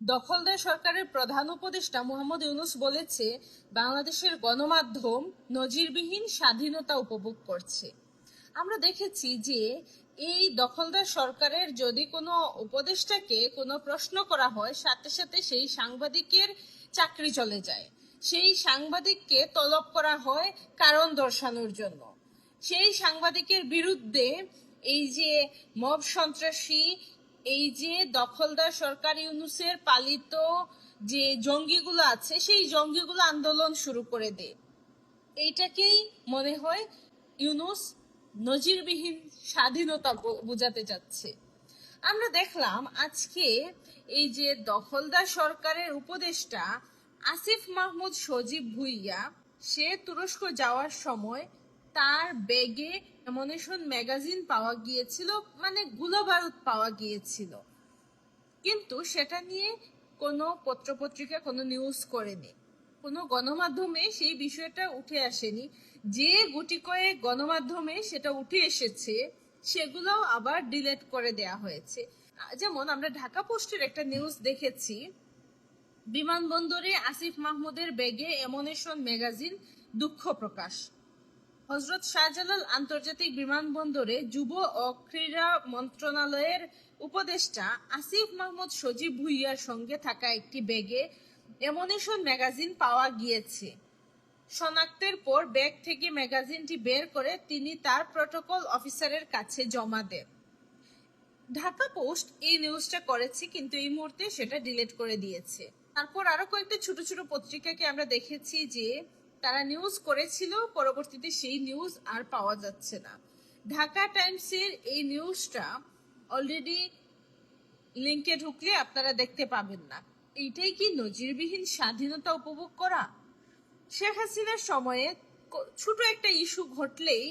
দখলদার সরকারের প্রধান উপদেষ্টা মোহাম্মদ ইউনুস বলেছে, বাংলাদেশের গণমাধ্যম নজিরবিহীন স্বাধীনতা উপভোগ করছে। আমরা দেখেছি যে এই দখলদার সরকারের যদি কোনো উপদেষ্টাকে কোনো প্রশ্ন করা হয়, সাথে সাথে সেই সাংবাদিকের চাকরি চলে যায়। সেই সাংবাদিককে তলব করা হয় কারণ দর্শানোর জন্য। সেই সাংবাদিকের বিরুদ্ধে এই যে মব সন্ত্রাসী এই যে দখলদার সরকার ইউনুসের পালিত যে জঙ্গিগুলো আছে, সেই জঙ্গিগুলো আন্দোলন শুরু করে দেয় এইটাকেই মনে হয় ইউনুস নজিরবিহীন স্বাধীনতা বোঝাতে যাচ্ছে আমরা দেখলাম আজকে এই যে দখলদার সরকারের উপদেষ্টা আসিফ মাহমুদ সজীব ভুইয়া, সে তুরস্ক যাওয়ার সময় তার ব্যাগে এমনেশন ম্যাগাজিন পাওয়া গিয়েছিল মানে গুলাবারুদ পাওয়া গিয়েছিল। কিন্তু সেটা নিয়ে কোনো পত্রপত্রিকা, কোনো নিউজ করেনি। কোনো গণমাধ্যমে সেই বিষয়টা উঠে আসেনি। যে গুটি কয়েক গণমাধ্যমে সেটা উঠে এসেছে, সেগুলোও আবার ডিলেট করে দেয়া হয়েছে। যেমন আমরা ঢাকা পোস্টের একটা নিউজ দেখেছি, বিমানবন্দরে আসিফ মাহমুদের ব্যাগে এমনেশন ম্যাগাজিন দুঃখ প্রকাশ। হজরত শাহজালাল আন্তর্জাতিক বিমানবন্দরে যুব ও ক্রীড়া মন্ত্রণালয়ের উপদেষ্টা আসিফ মাহমুদ সজীব ভুইয়ার সঙ্গে থাকা একটি ব্যাগে এমনেশন ম্যাগাজিন পাওয়া গিয়েছে। শনাক্তের পর ব্যাগ থেকে ম্যাগাজিনটি বের করে তিনি তার প্রটোকল অফিসারের কাছে জমা দেন। ঢাকা পোস্ট এই নিউজটা করেছে, কিন্তু এই মুহূর্তে সেটা ডিলিট করে দিয়েছে। তারপর আরও কয়েকটা ছোট ছোট পত্রিকাকে আমরা দেখেছি যে তারা নিউজ করেছিল, পরবর্তীতে সেই নিউজ আর পাওয়া যাচ্ছে না। ঢাকা টাইমসের এই নিউজটা অলরেডি লিঙ্কে ঢুকলে আপনারা দেখতে পাবেন না। এইটাই কি নজিরবিহীন স্বাধীনতা উপভোগ করা? শেখ হাসিনার সময়ে ছোট একটা ইস্যু ঘটলেই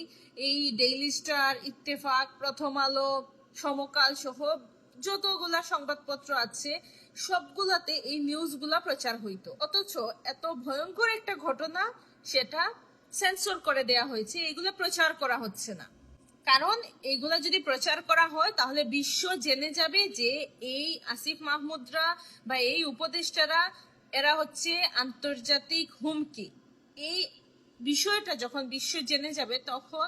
এই ডেইলি স্টার ইত্তেফাক, প্রথম আলো, সমকাল সহ যতগুলা সংবাদপত্র আছে, সবগুলাতে এই নিউজগুলা প্রচার হইতো। অথচ এত ভয়ঙ্কর একটা ঘটনা সেটা সেন্সর করে দেয়া হয়েছে এগুলো প্রচার করা হচ্ছে না। কারণ এগুলো যদি প্রচার করা হয়, তাহলে বিশ্ব জেনে যাবে যে এই আসিফ মাহমুদরা বা এই উপদেষ্টারা, এরা হচ্ছে আন্তর্জাতিক হুমকি। এই বিষয়টা যখন বিশ্ব জেনে যাবে, তখন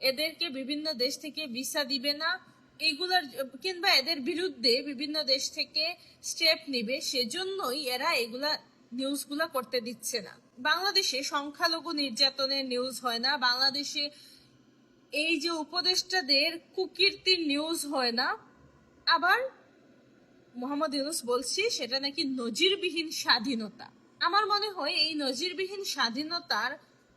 এদেরকে বিভিন্ন দেশ থেকে ভিসা দিবে না এইগুলার, কিংবা এদের বিরুদ্ধে বিভিন্ন দেশ থেকে স্টেপ নিবে, সেজন্যই এরা এগুলা নিউজগুলা করতে দিচ্ছে না। বাংলাদেশে সংখ্যালঘু নির্যাতনের নিউজ হয় না, বাংলাদেশে এই যে উপদেষ্টাদের কুকীর্তির নিউজ হয় না, আবার মোহাম্মদ ইউনুস বলছি, সেটা নাকি নজিরবিহীন স্বাধীনতা। আমার মনে হয় এই নজিরবিহীন স্বাধীনতার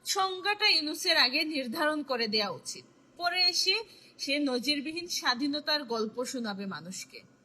সংজ্ঞাটা ইউনুসের আগে নির্ধারণ করে দেওয়া উচিত। পরে এসে সে নজিরবিহীন স্বাধীনতার গল্প শোনাবে মানুষকে।